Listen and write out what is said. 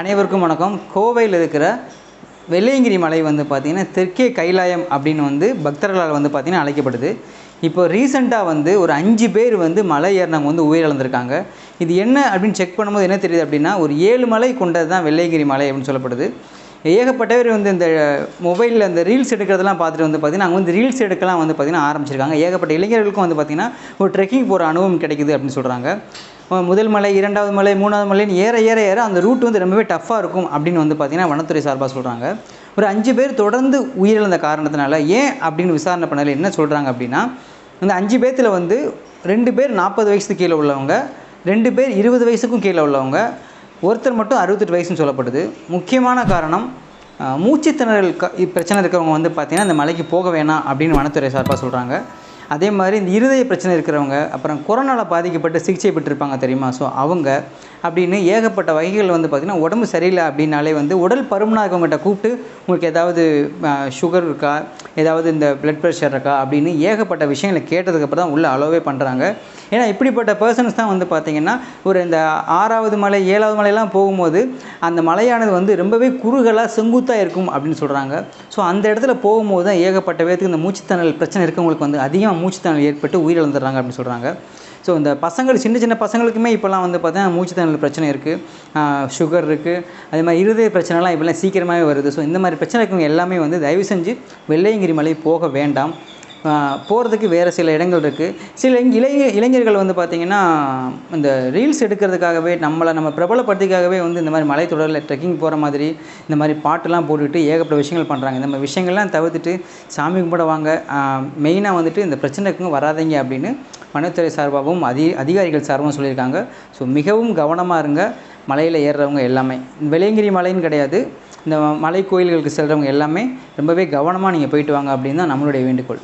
அனைவருக்கும் வணக்கம். கோவையில் இருக்கிற வெள்ளையங்கிரி மலை வந்து பார்த்திங்கன்னா தெற்கே கைலாயம் அப்படின்னு வந்து பக்தர்களால் வந்து பார்த்திங்கன்னா அழைக்கப்படுது. இப்போ ரீசெண்டாக வந்து ஒரு அஞ்சு பேர் வந்து மலை ஏறினவங்க வந்து உயிரிழந்திருக்காங்க. இது என்ன அப்படின்னு செக் பண்ணும்போது என்ன தெரியுது அப்படின்னா ஒரு ஏழு மலை கொண்டது தான் வெள்ளையங்கிரி மலை அப்படின்னு சொல்லப்படுது. ஏகப்பட்டவர் வந்து இந்த மொபைலில் இந்த ரீல்ஸ் எடுக்கிறதெல்லாம் பார்த்துட்டு வந்து பார்த்திங்கன்னா அங்கே வந்து ரீல்ஸ் எடுக்கலாம் வந்து பார்த்திங்கன்னா ஆரம்பிச்சிருக்காங்க. ஏகப்பட்ட இளைஞர்களுக்கும் வந்து பார்த்திங்கன்னா ஒரு ட்ரெக்கிங் போகிற அனுபவம் கிடைக்குது அப்படின்னு சொல்கிறாங்க முதல் மலை இரண்டாவது மலை மூணாவது மலைன்னு ஏற ஏற ஏற அந்த ரூட் வந்து ரொம்பவே டஃப்பாக இருக்கும் அப்படின்னு வந்து பார்த்திங்கன்னா வனத்துறை சார்பாக சொல்கிறாங்க ஒரு அஞ்சு பேர் தொடர்ந்து உயிரிழந்த காரணத்தினால ஏன் அப்படின்னு விசாரணை பண்ணல என்ன சொல்கிறாங்க அப்படின்னா இந்த அஞ்சு பேர்த்தில் வந்து ரெண்டு பேர் நாற்பது வயசுக்கு கீழே உள்ளவங்க ரெண்டு பேர் இருபது வயசுக்கும் கீழே உள்ளவங்க ஒருத்தர் மட்டும் அறுபத்தெட்டு வயசுன்னு சொல்லப்படுது. முக்கியமான காரணம் மூச்சுத்திணறல் க பிரச்சனை இருக்கிறவங்க வந்து பார்த்திங்கன்னா இந்த மலைக்கு போக வேணாம் அப்படின்னு வனத்துறை சார்பாக சொல்கிறாங்க அதே மாதிரி இந்த இருதய பிரச்சனை இருக்கிறவங்க அப்புறம் கொரோனாவில் பாதிக்கப்பட்டு சிகிச்சை பெற்றிருப்பாங்க தெரியுமா? ஸோ அவங்க அப்படின்னு ஏகப்பட்ட வகைகள் வந்து பார்த்திங்கன்னா உடம்பு சரியில்லை அப்படின்னாலே வந்து உடல் பருமனாக இருக்கவங்ககிட்ட கூப்பிட்டு உங்களுக்கு ஏதாவது சுகர் இருக்கா? ஏதாவது இந்த பிளட் ப்ரெஷர் இருக்கா? அப்படின்னு ஏகப்பட்ட விஷயங்களை கேட்டதுக்கப்புறம் தான் உள்ளே அலோவே பண்ணுறாங்க ஏன்னா இப்படிப்பட்ட பர்சன்ஸ் தான் வந்து பார்த்திங்கன்னா ஒரு இந்த ஆறாவது மலை ஏழாவது மலையெல்லாம் போகும்போது அந்த மலையானது வந்து ரொம்பவே குறுகலாக செங்குத்தாக இருக்கும் அப்படின்னு சொல்கிறாங்க ஸோ அந்த இடத்துல போகும்போது தான் ஏகப்பட்ட பேருக்கு இந்த மூச்சுத்தணல் பிரச்சனை இருக்கவங்களுக்கு வந்து அதிகமாக மூச்சுத்தணல் ஏற்பட்டு உயிரிழந்துடுறாங்க அப்படின்னு சொல்கிறாங்க ஸோ இந்த பசங்கள் சின்ன சின்ன பசங்களுக்குமே இப்போல்லாம் வந்து பார்த்தீங்கன்னா மூச்சுத்திணறல் பிரச்சனை இருக்குது சுகர் இருக்குது அதே மாதிரி இருதய பிரச்சனைலாம் இப்போல்லாம் சீக்கிரமாகவே வருது. ஸோ இந்த மாதிரி பிரச்சனை இருக்கவங்க எல்லாமே வந்து தயவு செஞ்சு வெள்ளையங்கிரி மலை போக வேண்டாம். போகிறதுக்கு வேறு சில இடங்கள் இருக்குது சில இங்க இளைஞர்கள் வந்து பார்த்திங்கன்னா இந்த ரீல்ஸ் எடுக்கிறதுக்காகவே நம்மளை நம்ம பிரபலப்படுத்திக்காகவே வந்து இந்த மாதிரி மலைத்தொடரில் ட்ரெக்கிங் போகிற மாதிரி இந்த மாதிரி பாட்டுலாம் போட்டுக்கிட்டு ஏகப்பட்ட விஷயங்கள் பண்ணுறாங்க இந்த மாதிரி விஷயங்கள்லாம் தவிர்த்துட்டு சாமி கும்பிட வாங்க. மெயினாக வந்துட்டு இந்த பிரச்சனைக்கும் வராதீங்க அப்படின்னு வனத்துறை சார்பாகவும் அதி அதிகாரிகள் சார்பாகவும் சொல்லியிருக்காங்க. ஸோ மிகவும் கவனமாக இருங்க. மலையில் ஏறுறவங்க எல்லாமே. வெளியங்கிரி மலைன்னு கிடையாது. இந்த மலை கோயில்களுக்கு செல்கிறவங்க எல்லாமே ரொம்பவே கவனமாக நீங்கள் போயிட்டு வாங்க அப்படின்னு தான் நம்மளுடைய வேண்டுகோள்.